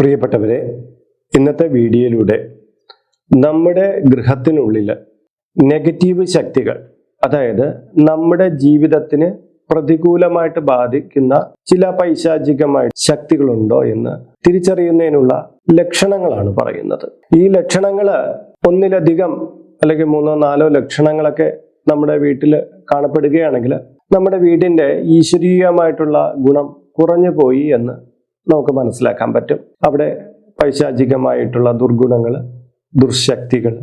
പ്രിയപ്പെട്ടവരെ ഇന്നത്തെ വീഡിയോയിലൂടെ നമ്മുടെ ഗൃഹത്തിനുള്ളിൽ നെഗറ്റീവ് ശക്തികൾ അതായത് നമ്മുടെ ജീവിതത്തിന് പ്രതികൂലമായിട്ട് ബാധിക്കുന്ന ചില പൈശാചികമായ ശക്തികളുണ്ടോ എന്ന് തിരിച്ചറിയുന്നതിനുള്ള ലക്ഷണങ്ങളാണ് പറയുന്നത്. ഈ ലക്ഷണങ്ങൾ ഒന്നിലധികം അല്ലെങ്കിൽ മൂന്നോ നാലോ ലക്ഷണങ്ങളൊക്കെ നമ്മുടെ വീട്ടിൽ കാണപ്പെടുകയാണെങ്കിൽ നമ്മുടെ വീടിന്റെ ഈശ്വരീയമായിട്ടുള്ള ഗുണം കുറഞ്ഞു പോയി എന്ന് നമുക്ക് മനസ്സിലാക്കാൻ പറ്റും. അവിടെ പൈശാചികമായിട്ടുള്ള ദുർഗുണങ്ങൾ ദുർശക്തികൾ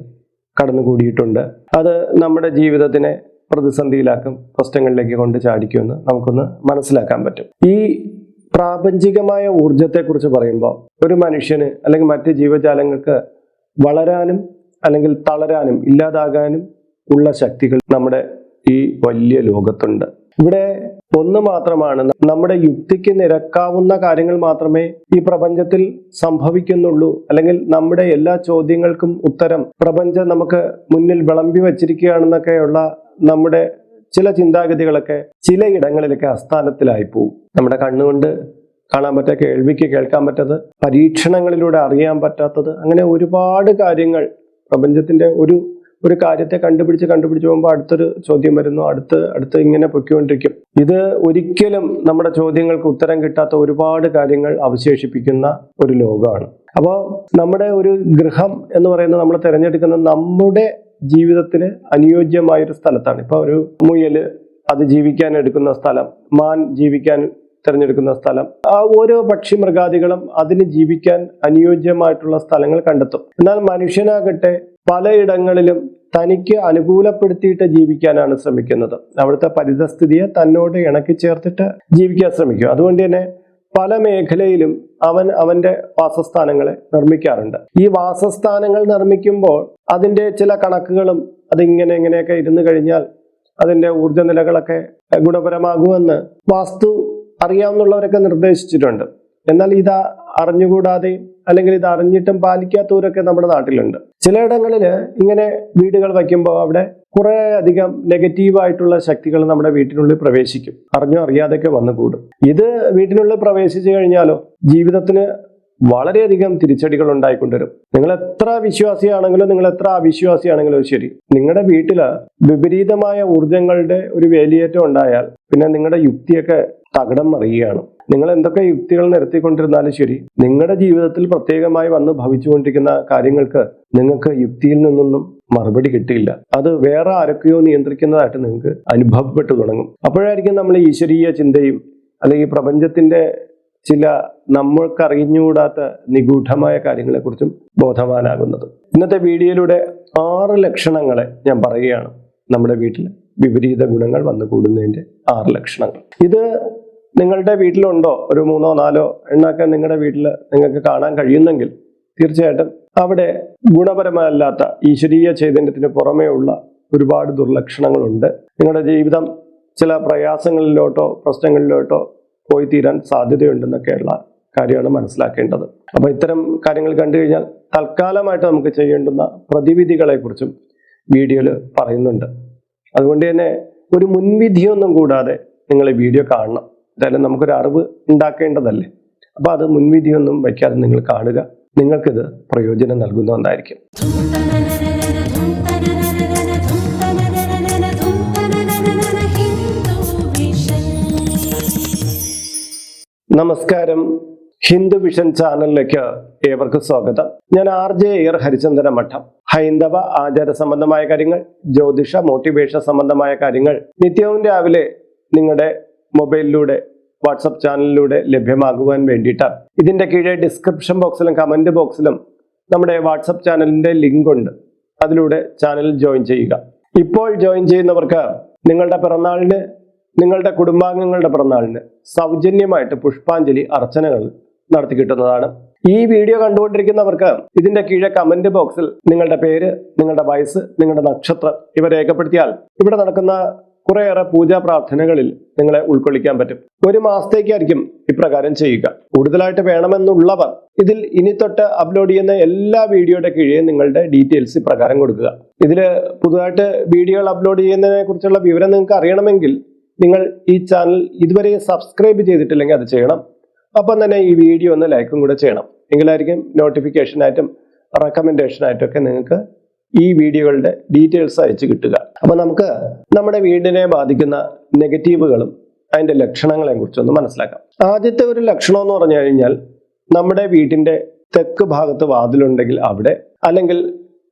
കടന്നുകൂടിയിട്ടുണ്ട്. അത് നമ്മുടെ ജീവിതത്തിനെ പ്രതിസന്ധിയിലാക്കും പ്രശ്നങ്ങളിലേക്ക് കൊണ്ട് ചാടിക്കുമെന്ന് നമുക്കൊന്ന് മനസ്സിലാക്കാൻ പറ്റും. ഈ പ്രാപഞ്ചികമായ ഊർജത്തെക്കുറിച്ച് പറയുമ്പോൾ ഒരു മനുഷ്യന് അല്ലെങ്കിൽ മറ്റ് ജീവജാലങ്ങൾക്ക് വളരാനും അല്ലെങ്കിൽ തളരാനും ഇല്ലാതാകാനും ഉള്ള ശക്തികൾ നമ്മുടെ ഈ വലിയ ലോകത്തുണ്ട്. ഇവിടെ ഒന്ന് മാത്രമാണ്. നമ്മുടെ യുക്തിക്ക് നിരക്കാവുന്ന കാര്യങ്ങൾ മാത്രമേ ഈ പ്രപഞ്ചത്തിൽ സംഭവിക്കുന്നുള്ളൂ. അല്ലെങ്കിൽ നമ്മുടെ എല്ലാ ചോദ്യങ്ങൾക്കും ഉത്തരം പ്രപഞ്ചം നമുക്ക് മുന്നിൽ വിളമ്പി വച്ചിരിക്കുകയാണെന്നൊക്കെയുള്ള നമ്മുടെ ചില ചിന്താഗതികളൊക്കെ ചിലയിടങ്ങളിലൊക്കെ അസ്ഥാനത്തിലായി പോവും. നമ്മുടെ കണ്ണുകൊണ്ട് കാണാൻ പറ്റാ കേൾവിക്ക് കേൾക്കാൻ പറ്റാത്തത് പരീക്ഷണങ്ങളിലൂടെ അറിയാൻ പറ്റാത്തത്. അങ്ങനെ ഒരുപാട് കാര്യങ്ങൾ പ്രപഞ്ചത്തിന്റെ ഒരു ഒരു കാര്യത്തെ കണ്ടുപിടിച്ച് കണ്ടുപിടിച്ച് പോകുമ്പോൾ അടുത്തൊരു ചോദ്യം വരുന്നു. അടുത്ത് അടുത്ത് ഇങ്ങനെ പൊയ്ക്കൊണ്ടിരിക്കും. ഇത് ഒരിക്കലും നമ്മുടെ ചോദ്യങ്ങൾക്ക് ഉത്തരം കിട്ടാത്ത ഒരുപാട് കാര്യങ്ങൾ അവശേഷിപ്പിക്കുന്ന ഒരു ലോകമാണ്. അപ്പോൾ നമ്മുടെ ഒരു ഗൃഹം എന്ന് പറയുന്നത് നമ്മൾ തിരഞ്ഞെടുക്കുന്ന നമ്മുടെ ജീവിതത്തിന് അനുയോജ്യമായ ഒരു സ്ഥലത്താണ്. ഇപ്പൊ ഒരു മുയൽ അത് ജീവിക്കാൻ എടുക്കുന്ന സ്ഥലം മാൻ ജീവിക്കാൻ തിരഞ്ഞെടുക്കുന്ന സ്ഥലം ആ ഓരോ പക്ഷി മൃഗാദികളും അതിന് ജീവിക്കാൻ അനുയോജ്യമായിട്ടുള്ള സ്ഥലങ്ങൾ കണ്ടെത്തും. എന്നാൽ മനുഷ്യനാകട്ടെ പലയിടങ്ങളിലും തനിക്ക് അനുകൂലപ്പെടുത്തിയിട്ട് ജീവിക്കാനാണ് ശ്രമിക്കുന്നത്. അവിടുത്തെ പരിതസ്ഥിതിയെ തന്നോട് ഇണക്കി ചേർത്തിട്ട് ജീവിക്കാൻ ശ്രമിക്കും. അതുകൊണ്ട് തന്നെ പല മേഖലയിലും അവൻ അവന്റെ വാസസ്ഥാനങ്ങളെ നിർമ്മിക്കാറുണ്ട്. ഈ വാസസ്ഥാനങ്ങൾ നിർമ്മിക്കുമ്പോൾ അതിന്റെ ചില കണക്കുകളും അതിങ്ങനെ ഇങ്ങനെയൊക്കെ ഇരുന്ന് കഴിഞ്ഞാൽ അതിന്റെ ഊർജ നിലകളൊക്കെ ഗുണപരമാകുമെന്ന് വാസ്തു അറിയാവുന്നവരൊക്കെ നിർദ്ദേശിച്ചിട്ടുണ്ട്. എന്നാൽ ഇത് അറിഞ്ഞുകൂടാതെ അല്ലെങ്കിൽ ഇത് അറിഞ്ഞിട്ടും പാലിക്കാത്തവരൊക്കെ നമ്മുടെ നാട്ടിലുണ്ട്. ചിലയിടങ്ങളിൽ ഇങ്ങനെ വീടുകൾ വയ്ക്കുമ്പോൾ അവിടെ കുറെ അധികം നെഗറ്റീവായിട്ടുള്ള ശക്തികൾ നമ്മുടെ വീട്ടിനുള്ളിൽ പ്രവേശിക്കും. അറിഞ്ഞോ അറിയാതെയൊക്കെ വന്നു കൂടും. ഇത് വീട്ടിനുള്ളിൽ പ്രവേശിച്ചു കഴിഞ്ഞാലോ ജീവിതത്തിന് വളരെയധികം തിരിച്ചടികൾ ഉണ്ടായിക്കൊണ്ടുവരും. നിങ്ങൾ എത്ര വിശ്വാസിയാണെങ്കിലും നിങ്ങൾ എത്ര അവിശ്വാസിയാണെങ്കിലും ശരി. നിങ്ങളുടെ വീട്ടിൽ വിപരീതമായ ഊർജങ്ങളുടെ ഒരു വേലിയേറ്റം ഉണ്ടായാൽ പിന്നെ നിങ്ങളുടെ യുക്തിയൊക്കെ തകിടം മറിയുകയാണ്. നിങ്ങൾ എന്തൊക്കെ യുക്തികൾ നിരത്തിക്കൊണ്ടിരുന്നാലും ശരി നിങ്ങളുടെ ജീവിതത്തിൽ പ്രത്യേകമായി വന്ന് ഭവിച്ചുകൊണ്ടിരിക്കുന്ന കാര്യങ്ങൾക്ക് നിങ്ങൾക്ക് യുക്തിയിൽ നിന്നൊന്നും മറുപടി കിട്ടിയില്ല. അത് വേറെ ആരൊക്കെയോ നിയന്ത്രിക്കുന്നതായിട്ട് നിങ്ങൾക്ക് അനുഭവപ്പെട്ടു തുടങ്ങും. അപ്പോഴായിരിക്കും നമ്മൾ ഈശ്വരീയ ചിന്തയും അല്ലെങ്കിൽ പ്രപഞ്ചത്തിന്റെ ചില നമ്മൾക്ക് അറിഞ്ഞുകൂടാത്ത നിഗൂഢമായ കാര്യങ്ങളെക്കുറിച്ചും ബോധവാനാകുന്നത്. ഇന്നത്തെ വീഡിയോയിലൂടെ ആറ് ലക്ഷണങ്ങളെ ഞാൻ പറയുകയാണ് നമ്മുടെ വീട്ടിൽ. വിപരീത ഗുണങ്ങൾ വന്നു കൂടുന്നതിന്റെ ആറ് ലക്ഷണങ്ങൾ. ഇത് നിങ്ങളുടെ വീട്ടിലുണ്ടോ? ഒരു മൂന്നോ നാലോ എണ്ണൊക്കെ നിങ്ങളുടെ വീട്ടിൽ നിങ്ങൾക്ക് കാണാൻ കഴിയുന്നെങ്കിൽ തീർച്ചയായിട്ടും അവിടെ ഗുണപരമല്ലാത്ത ഈശ്വരീയ ചൈതന്യത്തിന് പുറമേ ഉള്ള ഒരുപാട് ദുർലക്ഷണങ്ങളുണ്ട്. നിങ്ങളുടെ ജീവിതം ചില പ്രയാസങ്ങളിലോട്ടോ പ്രശ്നങ്ങളിലോട്ടോ പോയി തീരാൻ സാധ്യതയുണ്ടെന്നൊക്കെയുള്ള കാര്യമാണ് മനസ്സിലാക്കേണ്ടത്. അപ്പോൾ ഇത്തരം കാര്യങ്ങൾ കണ്ടു കഴിഞ്ഞാൽ തൽക്കാലമായിട്ട് നമുക്ക് ചെയ്യേണ്ടുന്ന പ്രതിവിധികളെ കുറിച്ചും വീഡിയോയിൽ പറയുന്നുണ്ട്. അതുകൊണ്ട് തന്നെ ഒരു മുൻവിധിയൊന്നും കൂടാതെ നിങ്ങൾ ഈ വീഡിയോ കാണണം. എന്തായാലും നമുക്കൊരു അറിവ് ഉണ്ടാക്കേണ്ടതല്ലേ? അപ്പൊ അത് മുൻവിധിയൊന്നും വയ്ക്കാതെ നിങ്ങൾ കാണുക. നിങ്ങൾക്കിത് പ്രയോജനം നൽകുന്ന ഒന്നായിരിക്കും നമസ്കാരം. ഹിന്ദു വിഷൻ ചാനലിലേക്ക് ഏവർക്കും സ്വാഗതം. ഞാൻ ആർ ജെ എയർ ഹരിചന്ദന മഠം. ഹൈന്ദവ ആചാര സംബന്ധമായ കാര്യങ്ങൾ ജ്യോതിഷ മോട്ടിവേഷൻ സംബന്ധമായ കാര്യങ്ങൾ നിത്യവും രാവിലെ നിങ്ങളുടെ മൊബൈലിലൂടെ വാട്സപ്പ് ചാനലിലൂടെ ലഭ്യമാകുവാൻ വേണ്ടിയിട്ടാണ്. ഇതിന്റെ കീഴെ ഡിസ്ക്രിപ്ഷൻ ബോക്സിലും കമന്റ് ബോക്സിലും നമ്മുടെ വാട്സപ്പ് ചാനലിന്റെ ലിങ്ക് ഉണ്ട്. അതിലൂടെ ചാനൽ ജോയിൻ ചെയ്യുക. ഇപ്പോൾ ജോയിൻ ചെയ്യുന്നവർക്ക് നിങ്ങളുടെ പിറന്നാളിന് നിങ്ങളുടെ കുടുംബാംഗങ്ങളുടെ പിറന്നാളിന് സൗജന്യമായിട്ട് പുഷ്പാഞ്ജലി അർച്ചനകൾ നടത്തി കിട്ടുന്നതാണ്. ഈ വീഡിയോ കണ്ടുകൊണ്ടിരിക്കുന്നവർക്ക് ഇതിന്റെ കീഴെ കമന്റ് ബോക്സിൽ നിങ്ങളുടെ പേര് നിങ്ങളുടെ വയസ്സ് നിങ്ങളുടെ നക്ഷത്രം ഇവ രേഖപ്പെടുത്തിയാൽ ഇവിടെ നടക്കുന്ന കുറേയേറെ പൂജാ പ്രാർത്ഥനകളിൽ നിങ്ങളെ ഉൾക്കൊള്ളിക്കാൻ പറ്റും. ഒരു മാസത്തേക്കായിരിക്കും ഇപ്രകാരം ചെയ്യുക. കൂടുതലായിട്ട് വേണമെന്നുള്ളവർ ഇതിൽ ഇനി തൊട്ട് അപ്ലോഡ് ചെയ്യുന്ന എല്ലാ വീഡിയോയുടെ കീഴേ നിങ്ങളുടെ ഡീറ്റെയിൽസ് ഇപ്രകാരം കൊടുക്കുക. ഇതിൽ പുതുതായിട്ട് വീഡിയോകൾ അപ്ലോഡ് ചെയ്യുന്നതിനെ കുറിച്ചുള്ള വിവരം നിങ്ങൾക്ക് അറിയണമെങ്കിൽ നിങ്ങൾ ഈ ചാനൽ ഇതുവരെ സബ്സ്ക്രൈബ് ചെയ്തിട്ടില്ലെങ്കിൽ അത് ചെയ്യണം. അപ്പം തന്നെ ഈ വീഡിയോ ഒന്ന് ലൈക്കും കൂടെ ചെയ്യണം. എങ്കിലായിരിക്കും നോട്ടിഫിക്കേഷനായിട്ടും റെക്കമെൻഡേഷനായിട്ടൊക്കെ നിങ്ങൾക്ക് ഈ വീഡിയോകളുടെ ഡീറ്റെയിൽസ് അയച്ചു കിട്ടുക. അപ്പം നമുക്ക് നമ്മുടെ വീടിനെ ബാധിക്കുന്ന നെഗറ്റീവുകളും അതിന്റെ ലക്ഷണങ്ങളെയും കുറിച്ചൊന്ന് മനസ്സിലാക്കാം. ആദ്യത്തെ ഒരു ലക്ഷണം എന്ന് പറഞ്ഞു കഴിഞ്ഞാൽ നമ്മുടെ വീടിന്റെ തെക്ക് ഭാഗത്ത് വാതിലുണ്ടെങ്കിൽ അവിടെ അല്ലെങ്കിൽ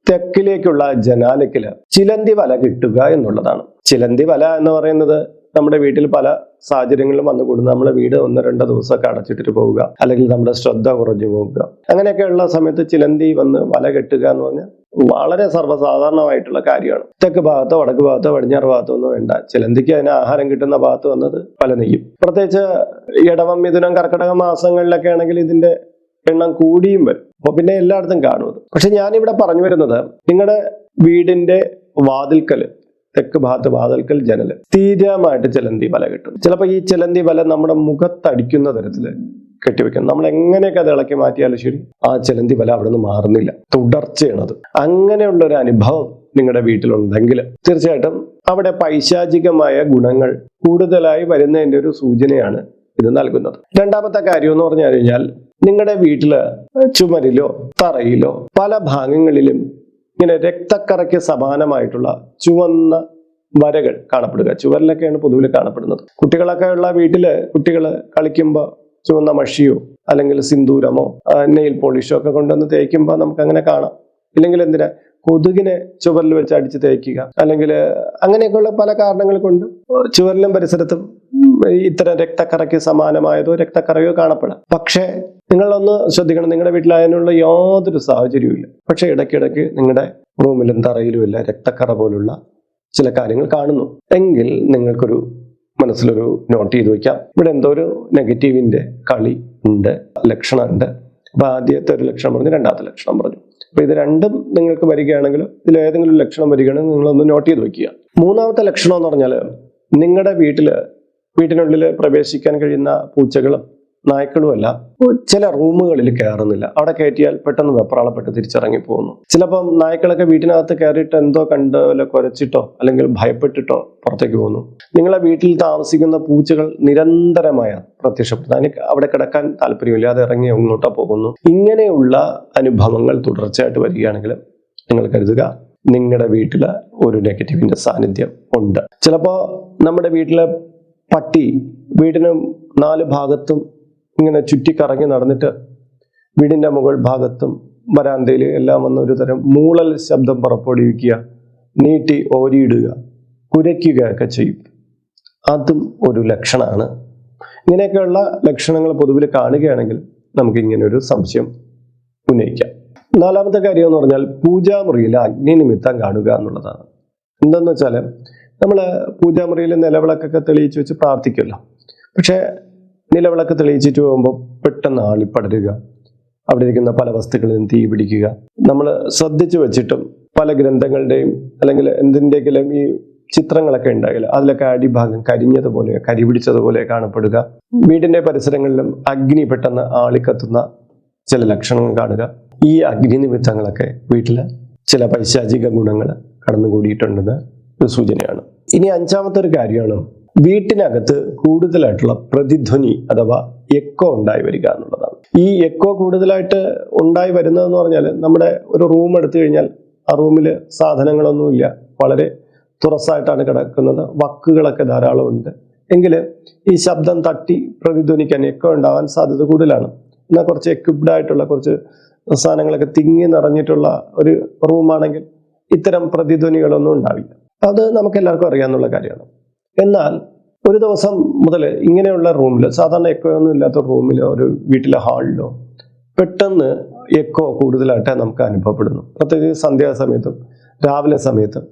തെക്കിലേക്കുള്ള ജനാലയ്ക്കിൽ ചിലന്തി വല കിട്ടുക എന്നുള്ളതാണ്. ചിലന്തി വല എന്ന് പറയുന്നത് നമ്മുടെ വീട്ടിൽ പല സാഹചര്യങ്ങളിലും വന്നു കൂടുന്നു. നമ്മുടെ വീട് ഒന്ന് രണ്ടോ ദിവസമൊക്കെ അടച്ചിട്ടിട്ട് പോവുക. അല്ലെങ്കിൽ നമ്മുടെ ശ്രദ്ധ കുറഞ്ഞു പോവുക. അങ്ങനെയൊക്കെയുള്ള സമയത്ത് ചിലന്തി വന്ന് വല കെട്ടുക എന്ന് പറഞ്ഞാൽ വളരെ സർവസാധാരണമായിട്ടുള്ള കാര്യമാണ്. തെക്ക് ഭാഗത്തോ വടക്ക് ഭാഗത്തോ പടിഞ്ഞാറ് ഭാഗത്തോ ഒന്നും വേണ്ട. ചിലന്തിക്ക് അതിന് ആഹാരം കിട്ടുന്ന ഭാഗത്ത് വന്നത് പല നെയ്യും. പ്രത്യേകിച്ച് ഇടവം മിഥുനം കർക്കിടക മാസങ്ങളിലൊക്കെ ആണെങ്കിൽ ഇതിന്റെ എണ്ണം കൂടിയും വരും. അപ്പൊ പിന്നെ എല്ലായിടത്തും കാണും പക്ഷെ ഞാനിവിടെ പറഞ്ഞു വരുന്നത് നിങ്ങളുടെ വീടിന്റെ വാതിൽക്കൽ തെക്ക് ഭാഗത്ത് വാതിൽക്കൽ ജനൽ സ്ഥിരമായിട്ട് ചിലന്തി വല കിട്ടും. ചിലപ്പോൾ ഈ ചിലന്തി വല നമ്മുടെ മുഖത്തടിക്കുന്ന തരത്തിൽ കെട്ടിവെക്കണം നമ്മൾ എങ്ങനെയൊക്കെ അത് ഇളക്കി മാറ്റിയാലും ശരി ആ ചിലന്തി വല അവിടെ നിന്ന് മാറുന്നില്ല. തുടർച്ചയാണത് അങ്ങനെയുള്ള ഒരു അനുഭവം നിങ്ങളുടെ വീട്ടിലുണ്ടെങ്കിൽ തീർച്ചയായിട്ടും അവിടെ പൈശാചികമായ ഗുണങ്ങൾ കൂടുതലായി വരുന്നതിന്റെ ഒരു സൂചനയാണ് ഇത് നൽകുന്നത്. രണ്ടാമത്തെ കാര്യം എന്ന് പറഞ്ഞു കഴിഞ്ഞാൽ നിങ്ങളുടെ വീട്ടിൽ ചുമരിലോ തറയിലോ പല ഭാഗങ്ങളിലും ഇങ്ങനെ രക്തക്കറയ്ക്ക് സമാനമായിട്ടുള്ള ചുവന്ന വരകൾ കാണപ്പെടുക. ചുവരിലൊക്കെയാണ് പൊതുവിൽ കാണപ്പെടുന്നത്. കുട്ടികളൊക്കെ ഉള്ള വീട്ടിൽ കുട്ടികൾ കളിക്കുമ്പോൾ ചുവന്ന മഷിയോ അല്ലെങ്കിൽ സിന്ദൂരമോ നെയിൽ പോളിഷോ ഒക്കെ കൊണ്ടുവന്ന് തേക്കുമ്പോൾ നമുക്ക് അങ്ങനെ കാണാം. ഇല്ലെങ്കിൽ എന്തിനാ? കൊതുകിനെ ചുവരിൽ വെച്ച് അടിച്ച് തേക്കുക. അല്ലെങ്കിൽ അങ്ങനെയൊക്കെയുള്ള പല കാരണങ്ങൾ കൊണ്ട് ചുവരിലും പരിസരത്തും ഇത്തരം രക്തക്കറയ്ക്ക് സമാനമായതോ രക്തക്കറയോ കാണപ്പെടാം. പക്ഷേ നിങ്ങളൊന്ന് ശ്രദ്ധിക്കണം. നിങ്ങളുടെ വീട്ടിൽ അതിനുള്ള യാതൊരു സാഹചര്യവും ഇല്ല. പക്ഷെ ഇടയ്ക്കിടയ്ക്ക് നിങ്ങളുടെ റൂമിലും തറയിലും ഇല്ല. രക്തക്കറ പോലുള്ള ചില കാര്യങ്ങൾ കാണുന്നു. എങ്കിൽ നിങ്ങൾക്കൊരു മനസ്സിലൊരു നോട്ട് ചെയ്ത് വയ്ക്കാം. ഇവിടെ എന്തോ ഒരു നെഗറ്റീവിന്റെ കളി ഉണ്ട് ലക്ഷണം ഉണ്ട്. അപ്പൊ ആദ്യത്തെ ഒരു ലക്ഷണം പറഞ്ഞു രണ്ടാമത്തെ ലക്ഷണം പറഞ്ഞു. അപ്പോൾ ഇത് രണ്ടും നിങ്ങൾക്ക് വരികയാണെങ്കിൽ ഇതിൽ ഏതെങ്കിലും ഒരു ലക്ഷണം വരികയാണെങ്കിൽ നിങ്ങളൊന്ന് നോട്ട് ചെയ്ത് വയ്ക്കുക. മൂന്നാമത്തെ ലക്ഷണം എന്ന് പറഞ്ഞാൽ നിങ്ങളുടെ വീട്ടിൽ വീട്ടിനുള്ളിൽ പ്രവേശിക്കാൻ കഴിയുന്ന പൂച്ചകളും നായ്ക്കളുമല്ല. ചില റൂമുകളിൽ കയറുന്നില്ല. അവിടെ കയറ്റിയാൽ പെട്ടെന്ന് വെപ്രാളപ്പെട്ട് തിരിച്ചിറങ്ങി പോകുന്നു ചിലപ്പം നായ്ക്കളൊക്കെ വീട്ടിനകത്ത് കയറിയിട്ട് എന്തോ കണ്ടോ അല്ല കുരച്ചിട്ടോ അല്ലെങ്കിൽ ഭയപ്പെട്ടിട്ടോ പുറത്തേക്ക് പോകുന്നു. നിങ്ങളെ വീട്ടിൽ താമസിക്കുന്ന പൂച്ചകൾ നിരന്തരമായ പ്രത്യക്ഷപ്പെടുന്നു. അതിന് അവിടെ കിടക്കാൻ താല്പര്യമില്ലാതെ ഇറങ്ങി എങ്ങോട്ടോ പോകുന്നു. ഇങ്ങനെയുള്ള അനുഭവങ്ങൾ തുടർച്ചയായിട്ട് വരികയാണെങ്കിൽ നിങ്ങൾ കരുതുക നിങ്ങളുടെ വീട്ടിൽ ഒരു നെഗറ്റീവിന്റെ സാന്നിധ്യം ഉണ്ട്. ചിലപ്പോൾ നമ്മുടെ വീട്ടിലെ പട്ടി വീടിന് നാല് ഭാഗത്തും ഇങ്ങനെ ചുറ്റിക്കറങ്ങി നടന്നിട്ട് വീടിന്റെ മുകൾ ഭാഗത്തും വരാന്തയിൽ എല്ലാം വന്ന ഒരു തരം മൂളൽ ശബ്ദം പുറപ്പെടുവിക്കുക നീട്ടി ഓരിയിടുക കുരയ്ക്കുകയൊക്കെ ചെയ്യും. അതും ഒരു ലക്ഷണമാണ്. ഇങ്ങനെയൊക്കെയുള്ള ലക്ഷണങ്ങൾ പൊതുവിൽ കാണുകയാണെങ്കിൽ നമുക്ക് ഇങ്ങനെ ഒരു സംശയം ഉന്നയിക്കാം. നാലാമത്തെ കാര്യം എന്ന് പറഞ്ഞാൽ പൂജാമുറിയിൽ അഗ്നി നിമിത്തം കാണുക എന്നുള്ളതാണ്. എന്തെന്ന് വെച്ചാൽ നമ്മൾ പൂജാമുറിയിൽ നിലവിളക്കൊക്കെ തെളിയിച്ച് വെച്ച് പ്രാർത്ഥിക്കുമല്ലോ. പക്ഷേ നിലവിളക്ക് തെളിയിച്ചിട്ട് പോകുമ്പോൾ പെട്ടെന്ന് പടരുക. അവിടെ ഇരിക്കുന്ന പല വസ്തുക്കളിലും തീ പിടിക്കുക. നമ്മൾ ശ്രദ്ധിച്ചു വെച്ചിട്ടും പല ഗ്രന്ഥങ്ങളുടെയും അല്ലെങ്കിൽ എന്തിന്റെയെങ്കിലും ഈ ചിത്രങ്ങളൊക്കെ ഉണ്ടാകില്ല അതിലൊക്കെ അടിഭാഗം കരിഞ്ഞതുപോലെ കരി പിടിച്ചതുപോലെ കാണപ്പെടുക. വീടിന്റെ പരിസരങ്ങളിലും അഗ്നി പെട്ടെന്ന് ആളിക്കത്തുന്ന ചില ലക്ഷണങ്ങൾ കാണുക. ഈ അഗ്നി നിമിത്തങ്ങളൊക്കെ വീട്ടിൽ ചില പൈശാചിക ഗുണങ്ങൾ കടന്നുകൂടിയിട്ടുണ്ടെന്ന് ഒരു സൂചനയാണ്. ഇനി അഞ്ചാമത്തെ ഒരു കാര്യമാണ് വീട്ടിനകത്ത് കൂടുതലായിട്ടുള്ള പ്രതിധ്വനി അഥവാ എക്കോ ഉണ്ടായി വരിക എന്നുള്ളതാണ്. ഈ എക്കോ കൂടുതലായിട്ട് ഉണ്ടായി വരുന്നതെന്ന് പറഞ്ഞാൽ നമ്മുടെ ഒരു റൂം എടുത്തു കഴിഞ്ഞാൽ ആ റൂമിൽ സാധനങ്ങളൊന്നുമില്ല വളരെ തുറസായിട്ടാണ് കിടക്കുന്നത്. വക്കുകളൊക്കെ ധാരാളം ഉണ്ട്. എങ്കിൽ ഈ ശബ്ദം തട്ടി പ്രതിധ്വനിക്കാൻ എക്കോ ഉണ്ടാവാൻ സാധ്യത കൂടുതലാണ്. എന്നാൽ കുറച്ച് എക്വിപ്ഡ് ആയിട്ടുള്ള കുറച്ച് സാധനങ്ങളൊക്കെ തിങ്ങി നിറഞ്ഞിട്ടുള്ള ഒരു റൂമാണെങ്കിൽ ഇത്തരം പ്രതിധ്വനികളൊന്നും ഉണ്ടാവില്ല. അത് നമുക്ക് എല്ലാവർക്കും അറിയാവുന്ന കാര്യമാണ്. എന്നാൽ ഒരു ദിവസം മുതൽ ഇങ്ങനെയുള്ള റൂമിൽ സാധാരണ എക്കോ ഒന്നും ഇല്ലാത്ത റൂമിലോ ഒരു വീട്ടിലെ ഹാളിലോ പെട്ടെന്ന് എക്കോ കൂടുതലായിട്ട് നമുക്ക് അനുഭവപ്പെടുന്നു. പ്രത്യേകിച്ച് സന്ധ്യാസമയത്തും രാവിലെ സമയത്തും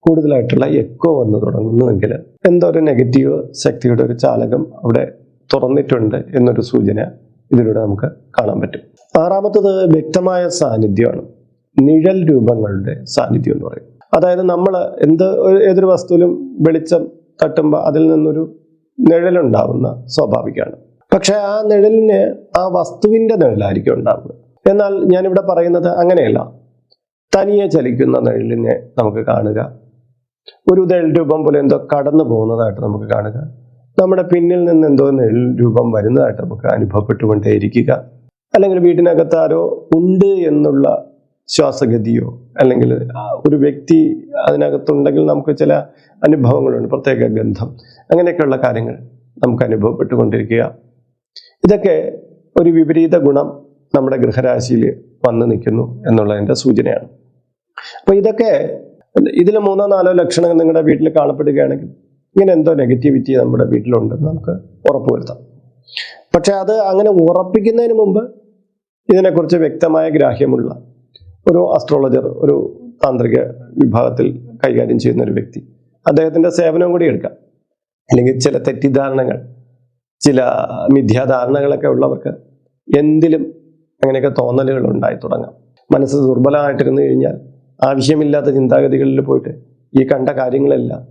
കൂടുതലായിട്ടുള്ള എക്കോ വന്ന് തുടങ്ങുന്നുവെങ്കിൽ എന്തോ ഒരു നെഗറ്റീവ് ശക്തിയുടെ ഒരു ചാലകം അവിടെ തുറന്നിട്ടുണ്ട് എന്നൊരു സൂചന ഇതിലൂടെ നമുക്ക് കാണാൻ പറ്റും. ആറാമത്തത് വ്യക്തമായ സാന്നിധ്യമാണ്. നിഴൽ രൂപങ്ങളുടെ സാന്നിധ്യം എന്ന് പറയും. അതായത് നമ്മൾ എന്ത് ഏതൊരു വസ്തുവിലും വെളിച്ചം തട്ടുമ്പോൾ അതിൽ നിന്നൊരു നിഴലുണ്ടാവുന്ന സ്വാഭാവികമാണ്. പക്ഷെ ആ നിഴലിന് ആ വസ്തുവിന്റെ നിഴലായിരിക്കും ഉണ്ടാവുക. എന്നാൽ ഞാനിവിടെ പറയുന്നത് അങ്ങനെയല്ല. തനിയെ ചലിക്കുന്ന നിഴലിനെ നമുക്ക് കാണുക. ഒരു നിഴൽ രൂപം പോലെ എന്തോ കടന്നു പോകുന്നതായിട്ട് നമുക്ക് കാണുക. നമ്മുടെ പിന്നിൽ നിന്ന് എന്തോ നിഴൽ രൂപം വരുന്നതായിട്ട് നമുക്ക് അനുഭവപ്പെട്ടുകൊണ്ടേയിരിക്കുക. അല്ലെങ്കിൽ വീട്ടിനകത്താരോ ഉണ്ട് എന്നുള്ള ശ്വാസഗതിയോ അല്ലെങ്കിൽ ഒരു വ്യക്തി അതിനകത്തുണ്ടെങ്കിൽ നമുക്ക് ചില അനുഭവങ്ങളുണ്ട്. പ്രത്യേക ഗന്ധം. അങ്ങനെയൊക്കെയുള്ള കാര്യങ്ങൾ നമുക്ക് അനുഭവപ്പെട്ടുകൊണ്ടിരിക്കുക. ഇതൊക്കെ ഒരു വിപരീത ഗുണം നമ്മുടെ ഗൃഹരാശിയിൽ വന്നു നിൽക്കുന്നു എന്നുള്ളതിന്റെ സൂചനയാണ്. അപ്പോൾ ഇതൊക്കെ ഇതിൽ മൂന്നോ നാലോ ലക്ഷണങ്ങൾ നിങ്ങളുടെ വീട്ടിൽ കാണപ്പെടുകയാണെങ്കിൽ ഇങ്ങനെ എന്തോ നെഗറ്റിവിറ്റി നമ്മുടെ വീട്ടിലുണ്ടെന്ന് നമുക്ക് ഉറപ്പുവരുത്താം. പക്ഷെ അത് അങ്ങനെ ഉറപ്പിക്കുന്നതിന് മുമ്പ് ഇതിനെക്കുറിച്ച് വ്യക്തമായ ഗ്രാഹ്യമുള്ള ഒരു അസ്ട്രോളജർ ഒരു താന്ത്രിക വിഭാഗത്തിൽ കൈകാര്യം ചെയ്യുന്ന ഒരു വ്യക്തി. അദ്ദേഹത്തിന്റെ സേവനവും കൂടി എടുക്കാം. അല്ലെങ്കിൽ ചില തെറ്റിദ്ധാരണകൾ ചില മിഥ്യാധാരണകളൊക്കെ ഉള്ളവർക്ക് എന്തിലും അങ്ങനെയൊക്കെ തോന്നലുകൾ ഉണ്ടായി തുടങ്ങാം. മനസ്സ് ദുർബലമായിട്ടിരുന്നു കഴിഞ്ഞാൽ ആവശ്യമില്ലാത്ത ചിന്താഗതികളിൽ പോയിട്ട് ഈ കണ്ട കാര്യങ്ങളെല്ലാം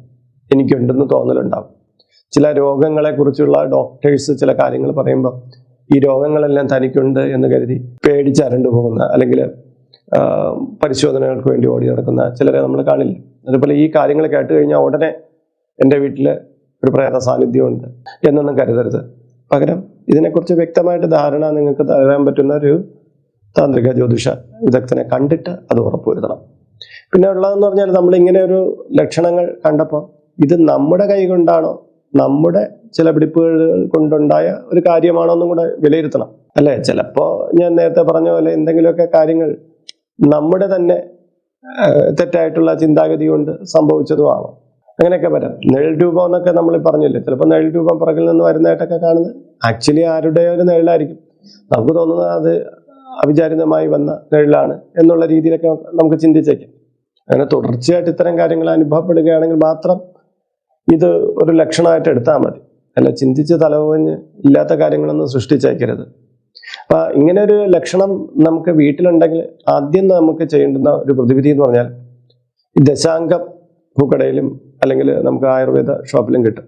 എനിക്കുണ്ടെന്ന് തോന്നലുണ്ടാവും. ചില രോഗങ്ങളെക്കുറിച്ചുള്ള ഡോക്ടേഴ്സ് ചില കാര്യങ്ങൾ പറയുമ്പോൾ ഈ രോഗങ്ങളെല്ലാം തനിക്കുണ്ട് എന്ന് കരുതി പേടിച്ചരണ്ടു പോകുന്ന അല്ലെങ്കിൽ പരിശോധനകൾക്ക് വേണ്ടി ഓടി നടക്കുന്ന ചിലരെ നമ്മൾ കാണില്ല. അതുപോലെ ഈ കാര്യങ്ങൾ കേട്ട് കഴിഞ്ഞാൽ ഉടനെ എന്റെ വീട്ടിൽ ഒരു പ്രേത സാന്നിധ്യമുണ്ട് എന്നൊന്നും കരുതരുത്. പകരം ഇതിനെക്കുറിച്ച് വ്യക്തമായിട്ട് ധാരണ നിങ്ങൾക്ക് തരാൻ പറ്റുന്ന ഒരു താന്ത്രിക ജ്യോതിഷ വിദഗ്ധനെ കണ്ടിട്ട് അത് ഉറപ്പുവരുത്തണം. പിന്നെ ഉള്ളതെന്ന് പറഞ്ഞാൽ നമ്മൾ ഇങ്ങനെ ഒരു ലക്ഷണങ്ങൾ കണ്ടപ്പോൾ ഇത് നമ്മുടെ കൈ കൊണ്ടാണോ നമ്മുടെ ചില പിടിപ്പുകൾ കൊണ്ടുണ്ടായ ഒരു കാര്യമാണോ എന്നും കൂടെ വിലയിരുത്തണം. അല്ലേ? ചിലപ്പോൾ ഞാൻ നേരത്തെ പറഞ്ഞ പോലെ എന്തെങ്കിലുമൊക്കെ കാര്യങ്ങൾ നമ്മുടെ തന്നെ തെറ്റായിട്ടുള്ള ചിന്താഗതി കൊണ്ട് സംഭവിച്ചതും ആവാം അങ്ങനെയൊക്കെ വരാം. നിഴൽ രൂപം എന്നൊക്കെ നമ്മൾ പറഞ്ഞില്ലേ? ചിലപ്പോൾ നിഴൽ രൂപം പുറകിൽ നിന്ന് വരുന്നതായിട്ടൊക്കെ കാണുന്നത്. ആക്ച്വലി ആരുടെ ഒരു നിഴലായിരിക്കും. നമുക്ക് തോന്നുന്നത് അത് അവിചാരിതമായി വന്ന നിഴലാണ് എന്നുള്ള രീതിയിലൊക്കെ നമുക്ക് ചിന്തിച്ചേക്കാം. അങ്ങനെ തുടർച്ചയായിട്ട് ഇത്തരം കാര്യങ്ങൾ അനുഭവപ്പെടുകയാണെങ്കിൽ മാത്രം ഇത് ഒരു ലക്ഷണമായിട്ട് എടുത്താൽ മതി. അല്ല ചിന്തിച്ച് തലവഞ്ഞ് ഇല്ലാത്ത കാര്യങ്ങളൊന്നും സൃഷ്ടിച്ചേക്കരുത്. അപ്പൊ ഇങ്ങനെ ഒരു ലക്ഷണം നമുക്ക് വീട്ടിലുണ്ടെങ്കിൽ ആദ്യം നമുക്ക് ചെയ്യേണ്ടുന്ന ഒരു പ്രതിവിധി എന്ന് പറഞ്ഞാൽ ദശാംഗം പൂക്കടയിലും അല്ലെങ്കിൽ നമുക്ക് ആയുർവേദ ഷോപ്പിലും കിട്ടും.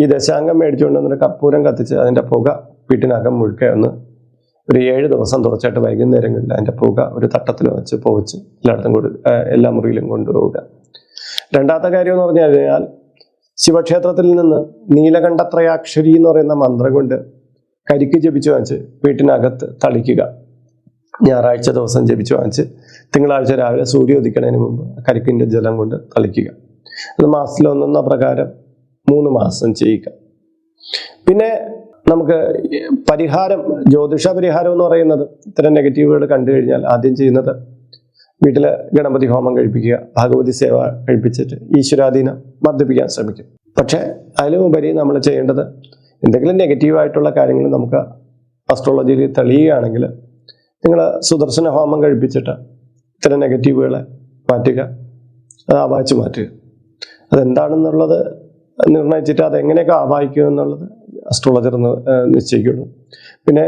ഈ ദശാംഗം മേടിച്ചുകൊണ്ട് വന്നിട്ട് കർപ്പൂരം കത്തിച്ച് അതിന്റെ പുക വീട്ടിനകം മുഴുക്കെ ഒന്ന് ഒരു ഏഴ് ദിവസം തുടർച്ചയായിട്ട് വൈകുന്നേരങ്ങളിൽ അതിന്റെ പുക ഒരു തട്ടത്തിൽ വെച്ച് പോവച്ച് എല്ലായിടത്തും കൊടു എല്ലാ മുറിയിലും കൊണ്ടുപോവുക. രണ്ടാമത്തെ കാര്യം എന്ന് പറഞ്ഞു കഴിഞ്ഞാൽ ശിവക്ഷേത്രത്തിൽ നിന്ന് നീലകണ്ഠത്രയാക്ഷരി എന്ന് പറയുന്ന മന്ത്രം കൊണ്ട് കരിക്ക് ജപിച്ചു വാങ്ങിച്ച് വീട്ടിനകത്ത് തളിക്കുക. ഞായറാഴ്ച ദിവസം ജപിച്ചു വാങ്ങിച്ച് തിങ്കളാഴ്ച രാവിലെ സൂര്യ ഉദിക്കണതിന് മുമ്പ് കരിക്കിന്റെ ജലം കൊണ്ട് തളിക്കുക. അത് മാസത്തിൽ ഒന്നെന്ന പ്രകാരം മൂന്ന് മാസം ചെയ്യുക പിന്നെ നമുക്ക് പരിഹാരം ജ്യോതിഷ പരിഹാരം എന്ന് പറയുന്നത് ഇത്തരം നെഗറ്റീവുകൾ കണ്ടു കഴിഞ്ഞാൽ ആദ്യം ചെയ്യുന്നത് വീട്ടിൽ ഗണപതി ഹോമം കഴിപ്പിക്കുക ഭഗവതി സേവ കഴിപ്പിച്ചിട്ട് ഈശ്വരാധീനം വർദ്ധിപ്പിക്കാൻ ശ്രമിക്കും. പക്ഷേ അതിലുപരി നമ്മൾ ചെയ്യേണ്ടത് എന്തെങ്കിലും നെഗറ്റീവായിട്ടുള്ള കാര്യങ്ങൾ നമുക്ക് അസ്ട്രോളജിയിൽ തെളിയുകയാണെങ്കിൽ നിങ്ങൾ സുദർശന ഹോമം കഴിപ്പിച്ചിട്ട് ഇത്തരം നെഗറ്റീവുകളെ മാറ്റുക അത് ആവാഹിച്ച് മാറ്റുക. അതെന്താണെന്നുള്ളത് നിർണയിച്ചിട്ട് അതെങ്ങനെയൊക്കെ ആവാഹിക്കും എന്നുള്ളത് അസ്ട്രോളജർ നിശ്ചയിക്കുള്ളൂ പിന്നെ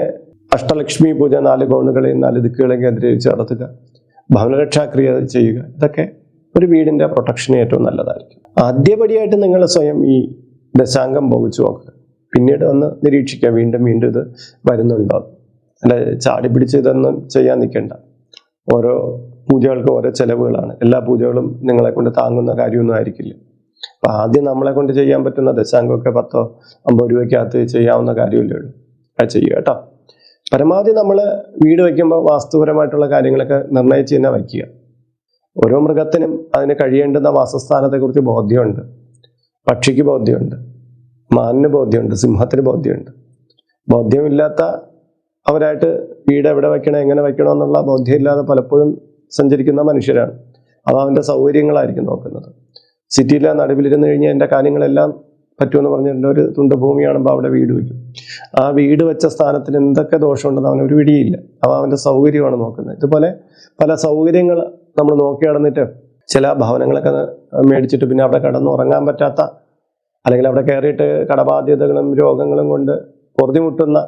അഷ്ടലക്ഷ്മി പൂജ നാല് കോണുകളെയും നാല് ദിക്കുകളെയും കേന്ദ്രീകരിച്ച് നടത്തുക. ഭവനരക്ഷാക്രിയ ചെയ്യുക. ഇതൊക്കെ ഒരു വീടിന്റെ പ്രൊട്ടക്ഷന് ഏറ്റവും നല്ലതായിരിക്കും. ആദ്യപടിയായിട്ട് നിങ്ങൾ സ്വയം ഈ ദശാംഗം ഭോഗിച്ചു നോക്കുക. പിന്നീട് വന്ന് നിരീക്ഷിക്കുക വീണ്ടും വീണ്ടും ഇത് വരുന്നുണ്ടോ? അല്ല ചാടി പിടിച്ച് ഇതൊന്നും ചെയ്യാൻ നിൽക്കേണ്ട. ഓരോ പൂജകൾക്ക് ഓരോ ചെലവുകളാണ്. എല്ലാ പൂജകളും നിങ്ങളെ കൊണ്ട് താങ്ങുന്ന കാര്യമൊന്നും ആയിരിക്കില്ല. അപ്പൊ ആദ്യം നമ്മളെ കൊണ്ട് ചെയ്യാൻ പറ്റുന്ന ദശാംഗമൊക്കെ പത്തോ അമ്പത് രൂപയ്ക്കകത്ത് ചെയ്യാവുന്ന കാര്യമല്ലേ ഉള്ളൂ. അത് ചെയ്യുക കേട്ടോ. പരമാവധി നമ്മൾ വീട് വയ്ക്കുമ്പോൾ വാസ്തുപരമായിട്ടുള്ള കാര്യങ്ങളൊക്കെ നിർണയിച്ച് തന്നെ വയ്ക്കുക. ഓരോ മൃഗത്തിനും അതിന് കഴിയേണ്ടുന്ന വാസസ്ഥാനത്തെക്കുറിച്ച് ബോധ്യമുണ്ട്. പക്ഷിക്ക് ബോധ്യമുണ്ട്. മാനിന് ബോധ്യമുണ്ട് സിംഹത്തിന് ബോധ്യമുണ്ട്. ബോധ്യമില്ലാത്ത അവരായിട്ട് വീട് എവിടെ വയ്ക്കണം എങ്ങനെ വയ്ക്കണം എന്നുള്ള ബോധ്യമില്ലാതെ പലപ്പോഴും സഞ്ചരിക്കുന്ന മനുഷ്യരാണ്. അത് അവന്റെ സൗകര്യങ്ങളായിരിക്കും നോക്കുന്നത്. സിറ്റിയിലെ നടുവിലിരുന്ന് കഴിഞ്ഞാൽ എന്റെ കാര്യങ്ങളെല്ലാം പറ്റുമെന്ന് പറഞ്ഞിട്ടുണ്ട് ഒരു തുണ്ട് അവിടെ വീട് വയ്ക്കും. ആ വീട് വെച്ച സ്ഥാനത്തിന് എന്തൊക്കെ ദോഷമുണ്ടെന്ന് അവന് ഒരു അവ അവന്റെ സൗകര്യമാണ് നോക്കുന്നത്. ഇതുപോലെ പല സൗകര്യങ്ങൾ നമ്മൾ നോക്കി നടന്നിട്ട് ചില ഭവനങ്ങളൊക്കെ മേടിച്ചിട്ട് പിന്നെ അവിടെ കിടന്നുറങ്ങാൻ പറ്റാത്ത അല്ലെങ്കിൽ അവിടെ കയറിയിട്ട് കടബാധ്യതകളും രോഗങ്ങളും കൊണ്ട് പൊറുതിമുട്ടുന്ന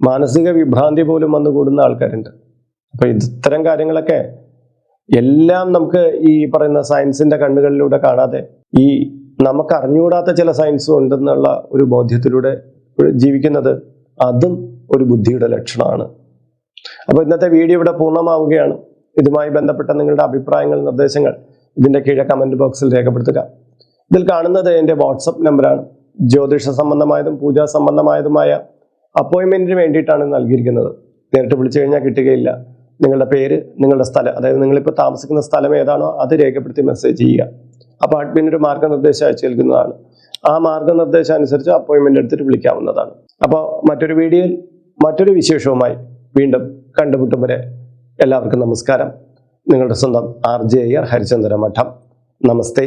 മാനസിക വിഭ്രാന്തി പോലും വന്നു കൂടുന്ന ആൾക്കാരുണ്ട്. അപ്പോൾ ഇത്തരം കാര്യങ്ങളൊക്കെ എല്ലാം നമുക്ക് ഈ പറയുന്ന സയൻസിന്റെ കണ്ണുകളിലൂടെ കാണാതെ ഈ നമുക്ക് അറിഞ്ഞുകൂടാത്ത ചില സയൻസും ഉണ്ടെന്നുള്ള ഒരു ബോധ്യത്തിലൂടെ ജീവിക്കുന്നത് അതും ഒരു ബുദ്ധിയുടെ ലക്ഷണമാണ്. അപ്പോൾ ഇന്നത്തെ വീഡിയോ ഇവിടെ പൂർണമാവുകയാണ്. ഇതുമായി ബന്ധപ്പെട്ട നിങ്ങളുടെ അഭിപ്രായങ്ങൾ നിർദ്ദേശങ്ങൾ ഇതിന്റെ കീഴെ കമന്റ് ബോക്സിൽ രേഖപ്പെടുത്തുക. ഇതിൽ കാണുന്നത് എന്റെ വാട്സപ്പ് നമ്പറാണ്. ജ്യോതിഷ സംബന്ധമായതും പൂജാ സംബന്ധമായതുമായ അപ്പോയിൻമെന്റിന് വേണ്ടിയിട്ടാണ് നൽകിയിരിക്കുന്നത്. നേരിട്ട് വിളിച്ചു കഴിഞ്ഞാൽ കിട്ടുകയില്ല. നിങ്ങളുടെ പേര് നിങ്ങളുടെ സ്ഥലം അതായത് നിങ്ങളിപ്പോൾ താമസിക്കുന്ന സ്ഥലം ഏതാണോ അത് രേഖപ്പെടുത്തി മെസ്സേജ് ചെയ്യുക. അപ്പോൾ അഡ്മിൻ ഒരു മാർഗനിർദ്ദേശം അയച്ചു നൽകുന്നതാണ്. ആ മാർഗനിർദ്ദേശം അനുസരിച്ച് അപ്പോയിൻമെന്റ് എടുത്തിട്ട് വിളിക്കാവുന്നതാണ്. അപ്പോൾ മറ്റൊരു വീഡിയോയിൽ മറ്റൊരു വിശേഷവുമായി വീണ്ടും കണ്ടുമുട്ടും വരെ എല്ലാവർക്കും നമസ്കാരം. നിങ്ങളുടെ സ്വന്തം ആർ ജെ അയ്യർ ഹരിചന്ദ്ര മഠം നമസ്തേ.